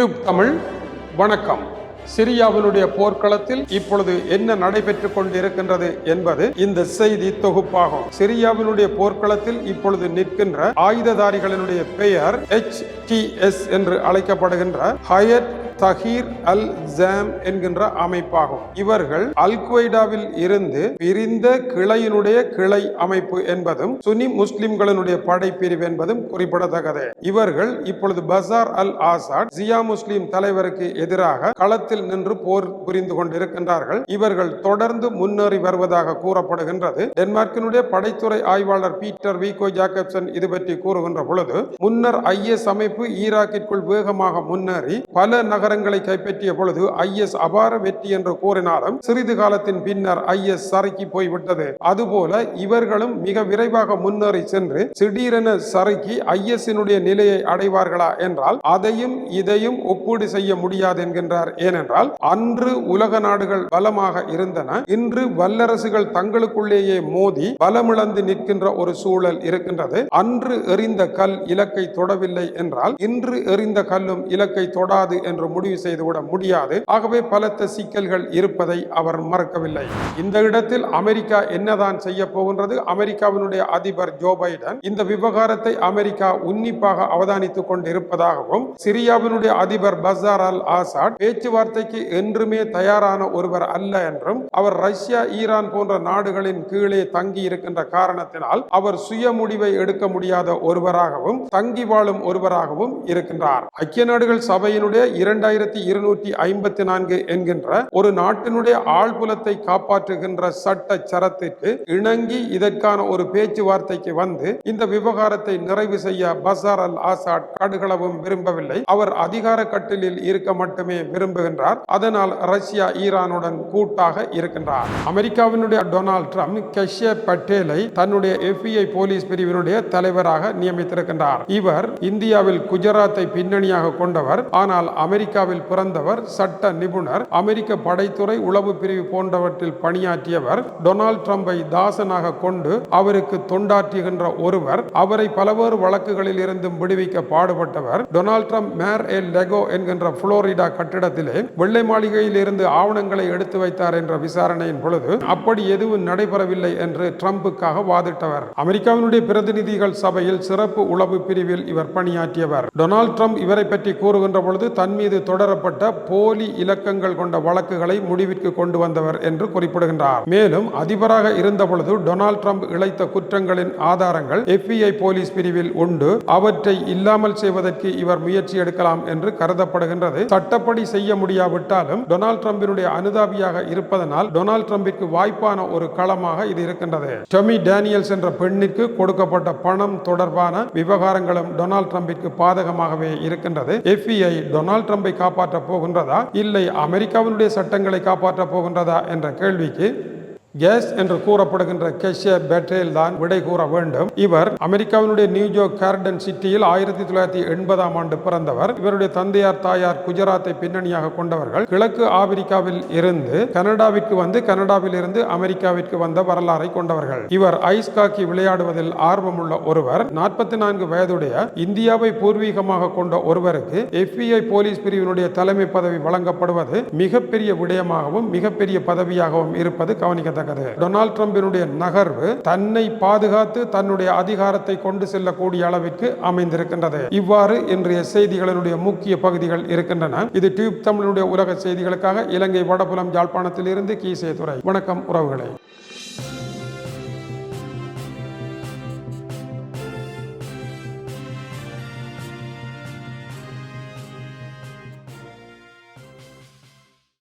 Tube Tamil வணக்கம். சிரியாவினுடைய போர்க்களத்தில் இப்பொழுது என்ன நடைபெற்றுக் கொண்டிருக்கின்றது என்பது இந்த செய்தி தொகுப்பாகும். சிரியாவினுடைய போர்க்களத்தில் இப்பொழுது நிற்கின்ற ஆயுததாரிகளினுடைய பெயர் எச் டி எஸ் என்று அழைக்கப்படுகின்ற ஹயத் தஹீர் அல் ஜாம் என்கின்ற அமைப்பாகும். இவர்கள் அல் குவைடாவில் இருந்து பிரிந்த கிளையினுடைய கிளை அமைப்பு என்பதும் சுனி முஸ்லிம்களினுடைய படைப்பிரிவு என்பதும் குறிப்பிடத்தக்கது. இவர்கள் இப்பொழுது பசார் அல் ஆசாத் ஜியா முஸ்லிம் தலைவருக்கு எதிராக களத்தில் நின்று போர் புரிந்து கொண்டிருக்கின்றார்கள். இவர்கள் தொடர்ந்து முன்னேறி வருவதாக கூறப்படுகின்றது. டென்மார்க்கினுடைய படைத்துறை ஆய்வாளர் பீட்டர் விகோ ஜாக்கப்சன் இது பற்றி கூறுகின்ற பொழுது முன்னர் ஐஎஸ் அமைப்பு ஈராக்கிற்குள் வேகமாக முன்னேறி பல நகரங்களை கைப்பற்றிய பொழுது ஐஎஸ் அபார வெற்றி என்று கூறினாலும் சிறிது காலத்தின் பின்னர் ஐஎஸ் சறுக்கி போய்விட்டது. அதுபோல இவர்களும் மிக விரைவாக முன்னேறி சென்று திடீரென சறுக்கி ஐஎஸ்னுடைய நிலையை அடைவார்களா என்றால் அதையும் இதையும் ஒப்பீடு செய்ய முடியாது என்கின்றார். ஏனென்றால் அன்று உலக நாடுகள் பலமாக இருந்தன. இன்று வல்லரசுகள் தங்களுக்குள்ளேயே மோதி பலமிழந்து நிற்கின்ற ஒரு சூழல் இருக்கின்றது. அன்று எறிந்த கல் இலக்கை தொடவில்லை என்றால் இன்று எறிந்த கல்லும் இலக்கை தொடாது என்று முடிவு செய்துவிட முடியாது. ஆகவே பலத்த சிக்கல்கள் இருப்பதை அவர் மறக்கவில்லை. இந்த இடத்தில் அமெரிக்கா என்னதான் செய்ய போகின்றது? அமெரிக்காவினுடைய அதிபர் ஜோ பைடன் இந்த விவகாரத்தை அமெரிக்கா உன்னிப்பாக அவதானித்துக் கொண்டிருப்பதாகவும் சிரியாவினுடைய அதிபர் பசார் அல் ஆசாட் பேச்சுவார்த்தைக்கு என்றுமே தயாரான ஒருவர் அல்ல என்றும் அவர் ரஷ்யா ஈரான் போன்ற நாடுகளின் கீழே தங்கி இருக்கின்ற காரணத்தினால் அவர் சுய முடிவை எடுக்க முடியாத ஒருவராகவும் தங்கி வாழும் ஒருவராகவும் இருக்கின்றார். ஐக்கிய நாடுகள் சபையினுடைய இரண்டாயிரத்தி இருநூற்றி ஐம்பத்தி நான்கு என்கின்ற ஒரு நாட்டினுடைய ஆழ்புலத்தை காப்பாற்றுகின்ற சட்ட சரத்திற்கு இணங்கி இதற்கான ஒரு பேச்சுவார்த்தைக்கு வந்து இந்த விவகாரத்தை நிறைவு செய்ய பசார் அல் ஆசாட் கடுகளவும் விரும்பவில்லை. அவர் அதிகார கட்டிலில் இருக்க மட்டுமே விரும்புகின்றார். அதனால் ரஷ்யா ஈரானுடன் கூட்டாக இருக்கின்றார். அமெரிக்காவினுடைய டொனால்ட் ட்ரம்ப் கஷ்ய பட்டேலை தன்னுடைய எஃபிஐ போலீஸ் பிரிவினுடைய தலைவராக நியமித்திருக்கின்றார். இவர் இந்தியாவில் குஜராத்தை பின்னணியாக கொண்டவர். ஆனால் அமெரிக்க அமெரிக்காவில் பிறந்தவர் சட்ட நிபுணர் அமெரிக்க படைத்துறை உளவு பிரிவு போன்றவற்றில் பணியாற்றியவர் டொனால்ட் ட்ரம்பை தாசனாக கொண்டு அவருக்கு தொண்டாற்றுகின்ற ஒருவர் அவரை பலவேறு வழக்குகளில் இருந்தும் விடுவிக்க பாடுபட்டவர். Donald Trump Mar a Lago என்கின்ற புளோரிடா கட்டிடத்திலே வெள்ளை மாளிகையில் இருந்து ஆவணங்களை எடுத்து வைத்தார் என்ற விசாரணையின் பொழுது அப்படி எதுவும் நடைபெறவில்லை என்று ட்ரம்புக்காக வாதிட்டவர். அமெரிக்காவினுடைய பிரதிநிதிகள் சபையில் சிறப்பு உளவு பிரிவில் இவர் பணியாற்றியவர். டொனால்ட் ட்ரம்ப் இவரை பற்றி கூறுகின்ற பொழுது தன் மீது தொடரப்பட்ட போலி இலக்கங்கள் கொண்ட வழக்குகளை முடிவிற்கு கொண்டு வந்தவர் என்று குறிப்பிடுகின்றார். மேலும் அதிபராக இருந்தபொழுது டொனால்ட் ட்ரம்ப் இழைத்த குற்றங்களின் ஆதாரங்கள் எஃபிஐ போலீஸ் பிரிவில் உண்டு. அவற்றை இல்லாமல் செய்வதற்கு இவர் முயற்சி எடுக்கலாம் என்று கருதப்படுகின்றது. சட்டப்படி செய்ய முடியாவிட்டாலும் டொனால்ட் ட்ரம்பினுடைய அனுதாபியாக இருப்பதனால் டொனால்ட் ட்ரம்பிற்கு வாய்ப்பான ஒரு களமாக இது இருக்கின்றது. டொமி டேனியல்ஸ் என்ற பெண்ணிற்கு கொடுக்கப்பட்ட பணம் தொடர்பான விவகாரங்களும் டொனால்ட் ட்ரம்பிற்கு பாதகமாகவே இருக்கின்றது. எஃபிஐ டொனால்ட் ட்ரம்பை காப்பாற்றப் போகின்றதா? இல்லை அமெரிக்காவினுடைய சட்டங்களை காப்பாற்றப் போகின்றதா? என்ற கேள்விக்கு கேஸ் என்று கூறப்படுகின்ற கெஷே பெட்ரேல் தான் விடை கூற வேண்டும். இவர் அமெரிக்காவினுடைய நியூஜோ கார்டன் சிட்டியில் ஆயிரத்தி தொள்ளாயிரத்தி எண்பதாம் ஆண்டு பிறந்தவர். இவருடைய தந்தையார் தாயார் குஜராத்தை பின்னணியாக கொண்டவர்கள். கிழக்கு ஆப்பிரிக்காவில் இருந்து கனடாவிற்கு வந்து கனடாவில் இருந்து அமெரிக்காவிற்கு வந்த வரலாறை கொண்டவர்கள். இவர் ஐஸ் காக்கி விளையாடுவதில் ஆர்வமுள்ள ஒருவர். நாற்பத்தி நான்கு வயதுடைய இந்தியாவை பூர்வீகமாக கொண்ட ஒருவருக்கு எஃபிஐ போலீஸ் பிரிவினுடைய தலைமை பதவி வழங்கப்படுவது மிகப்பெரிய விடயமாகவும் மிகப்பெரிய பதவியாகவும் இருப்பது கவனிக்கத்தக்கது. டொனால்ட் ட்ரம்பினுடைய நகர்வு தன்னை பாதுகாத்து தன்னுடைய அதிகாரத்தை கொண்டு செல்லக்கூடிய அளவிற்கு அமைந்திருக்கின்றது. இவ்வாறு இன்றைய செய்திகளினுடைய முக்கிய பகுதிகள் இருக்கின்றன. இது டியூப் தமிழனுடைய உலக செய்திகளுக்காக இலங்கை வடபுலம் யாழ்ப்பாணத்தில் இருந்து கீசே துறை வணக்கம் உறவுகளே.